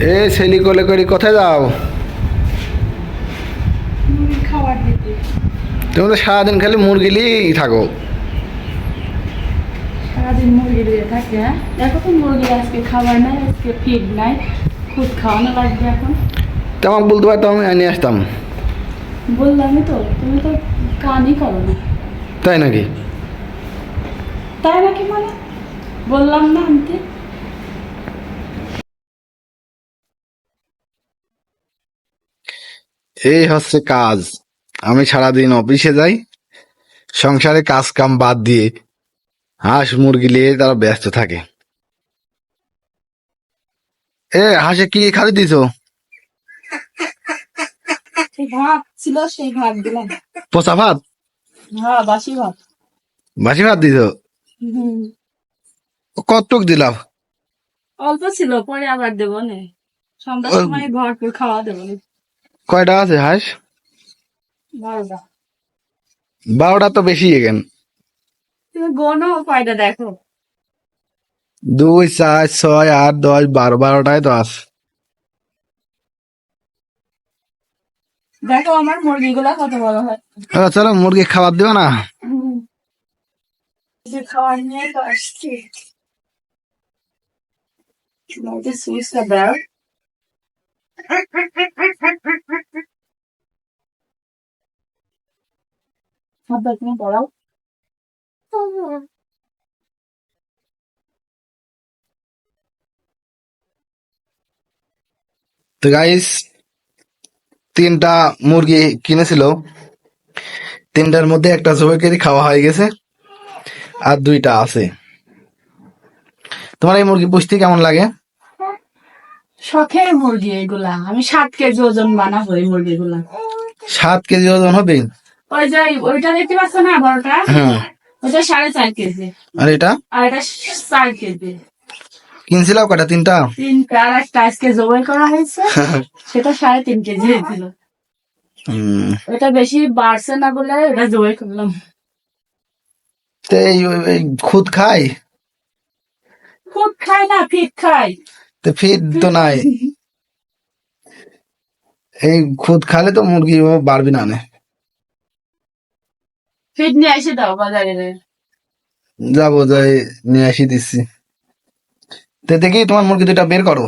এ ছেলি কোলে করি কোথায় যাও? তুমি তো সারাদিন খালি মুরগিলি থাকো। সারাদিন মুরগি দিয়ে থাকে হ্যাঁ? তো মুরগি আজকে খাবার নাই আজকে ফিড নাই খুদ খাওয়ানো লাগবে এখন। তোমাকে বলতে পারতাম আমি আসতাম। বললামই তো তুমি তো কানই করো না। তাই নাকি? তাই নাকি মানে? বললাম না আনতে। এই হচ্ছে কাজ। আমি সারাদিন অফিসে যাই সংসারে কাজ কাম বাদ দিয়ে হাঁস মুরগি নিয়ে তারা ব্যস্ত থাকে। এ হাঁসে কি খালি দিছো? সেই ভাত ছিল সেই ভাত দিলাম। পচা ভাত? হ্যাঁ বাসি ভাত। বাসি ভাত দিছো? কতটুক দিলাম? অল্প ছিল পরে আবার দেবো নে। সন্ধ্যার সময় ভরপুর খাওয়া দেবো। কয়টা আছে হাঁস? বারোটা। তো বেশি এখান। গোনো কয়টা দেখো? দুই চার ছয় আট দশ বারো বারোটায় তো আছে। দেখো আমার মুরগিগুলা কত বড় হয়। চলো মুরগি খাবার দিও না। খাবার নিয়ে তো আসছি। সুইচটা দাও। হাতটা তুমি পড়াও। তো গাইস তিনটা মুরগি কিনেছিল। তিনটার মধ্যে একটা জবাই খাওয়া হয়ে গেছে আর দুইটা আছে। তোমার এই মুরগি পুষতে কেমন লাগে? শখের মুরগি এগুলা। আমি সাত কেজি ওজন বানাবো এই মুরগিগুলা। সাত কেজি ওজন হবে? ওই যে ওইটা দেখতে পাচ্ছ না বড়টা? হ্যাঁ। ওইটা সাড়ে চার কেজি। আর এটা? আর এটা চার কেজি। কিনছিলাম কটা তিনটা? তিনটা। আর একটা আজকে জবাই করা হয়েছে। সেটা সাড়ে তিন কেজি হয়েছিল। ওটা বেশি বাড়ছে না বলে ওটা জবাই করলাম। খুদ খাই খুব খাই না ফিট খাই তো ফিট তো নাই। এই খুদ খালে তো মুরগি বাড়বি না নে। ফিট নিয়ে এসে দাও বাজারে। যাব যাই নিয়ে আসি দিচ্ছি। তো দেখি তোমার মুরগি দুটা বের করো?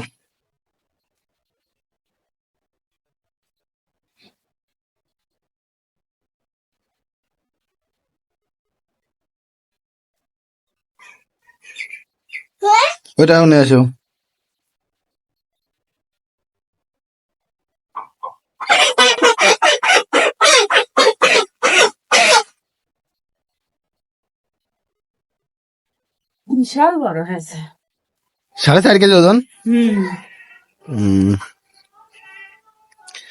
ওইটাও নিয়ে আসো। বিশাল বড় হয়েছে। সাড়ে চার কেজি ওজন? হুম।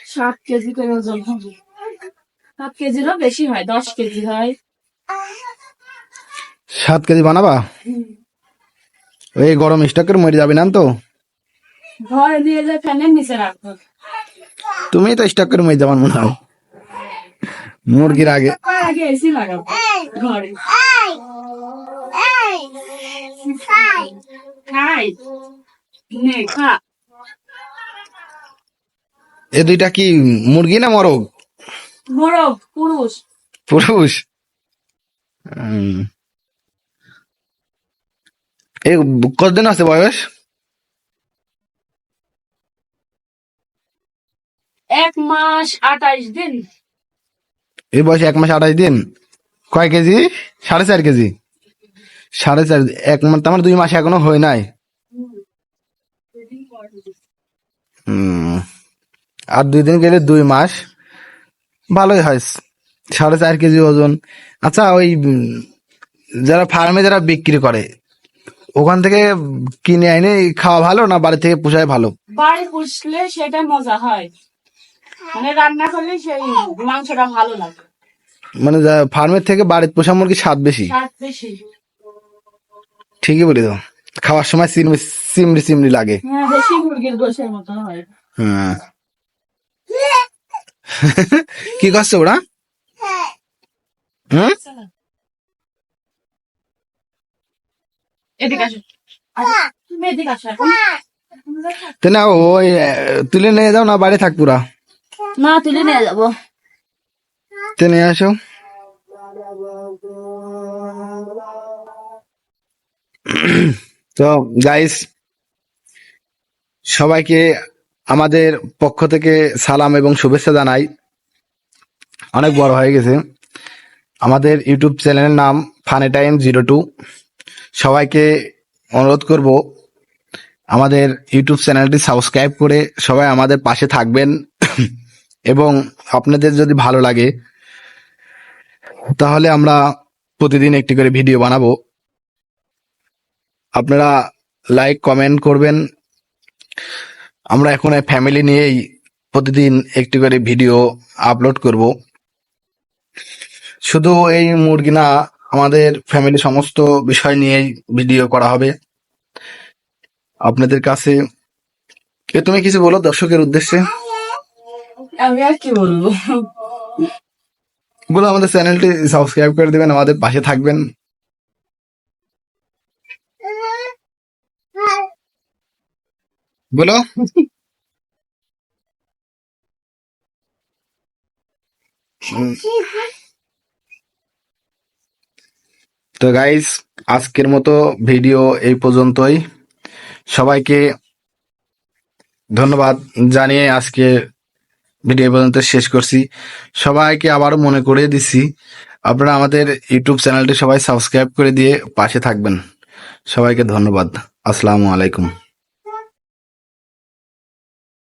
সাত কেজি করে ওজন হবে। সাত কেজিরও বেশি হয় দশ কেজি হয়। সাত কেজি বানাবা? ওই গরম স্টকের মরে যাবে না তো? ঘরে নিয়ে যায় ফ্যানের নিচে রাখব। তুমি তো স্টকের মরে যাবার মনে হয়। মুরগির আগে আগে এসি লাগাবো ঘরে। খাই। নে খা। এ দুইটা কি মুরগি না মরগ? মোরগ পুরুষ। পুরুষ। এই কতদিন আছে বয়স? এক মাস আঠাইশ দিন। এই বয়সে এক মাস আঠাশ দিন। কয় কেজি? সাড়ে চার কেজি। সাড়ে চার এক মাস আমার দুই মাস এখনও হয় নাই। হুম। আর দুই দিন গেলে দুই মাস। ভালোই হয় সাড়ে চার কেজি ওজন। আচ্ছা ওই যারা ফার্মে যারা বিক্রি করে ওখান থেকে কিনে এনে খাওয়া ভালো না বাড়ি থেকে পোষায় ভালো? বাড়ি পুষলে সেটা মজা হয়। মানে রান্না করলে সেই মাংসটা ভালো লাগে। মানে ফার্মের থেকে বাড়ির পোষা মুরগি স্বাদ বেশি? স্বাদ বেশি। ঠিকই বলি তো। খাওয়ার সময় চিমড়ি চিমড়ি চিমড়ি লাগে। হ্যাঁ হয়। কি করছে ওরা? হুম? তো না ওই তুলে নিয়ে যাও না বাড়ি থাক পুরা। না তুলে নিয়ে যাব। তে নিয়ে আসো। তো গাইস সবাইকে আমাদের পক্ষ থেকে সালাম এবং শুভেচ্ছা জানাই। অনেক বড় হয়ে গেছে। আমাদের ইউটিউব চ্যানেলের নাম ফানি টাইম জিরো টু। সবাইকে অনুরোধ করব, আমাদের ইউটিউব চ্যানেলটি সাবস্ক্রাইব করে সবাই আমাদের পাশে থাকবেন। এবং আপনাদের যদি ভালো লাগে, তাহলে আমরা প্রতিদিন একটি করে ভিডিও বানাবো। আপনারা লাইক কমেন্ট করবেন। আমরা এখন ফ্যামিলি নিয়েই প্রতিদিন একটি করে ভিডিও আপলোড করব। শুধু এই মুরগি না আমাদের ফ্যামিলি সমস্ত বিষয় নিয়েই ভিডিও করা হবে। আপনাদের কাছে এ তুমি কিছু বলো দর্শকের উদ্দেশ্যে? আমি আর কি বলব? বলো আমাদের চ্যানেলটি সাবস্ক্রাইব করে দিবেন আমাদের পাশে থাকবেন। বলো। তো গাইস আজকের মতো ভিডিও এই পর্যন্তই। সবাইকে ধন্যবাদ জানিয়ে আজকে ভিডিও পর্যন্ত শেষ করছি। সবাইকে আবারও মনে করে দিচ্ছি আপনারা আমাদের ইউটিউব চ্যানেলটি সবাই সাবস্ক্রাইব করে দিয়ে পাশে থাকবেন। সবাইকে ধন্যবাদ। আসসালামু আলাইকুম।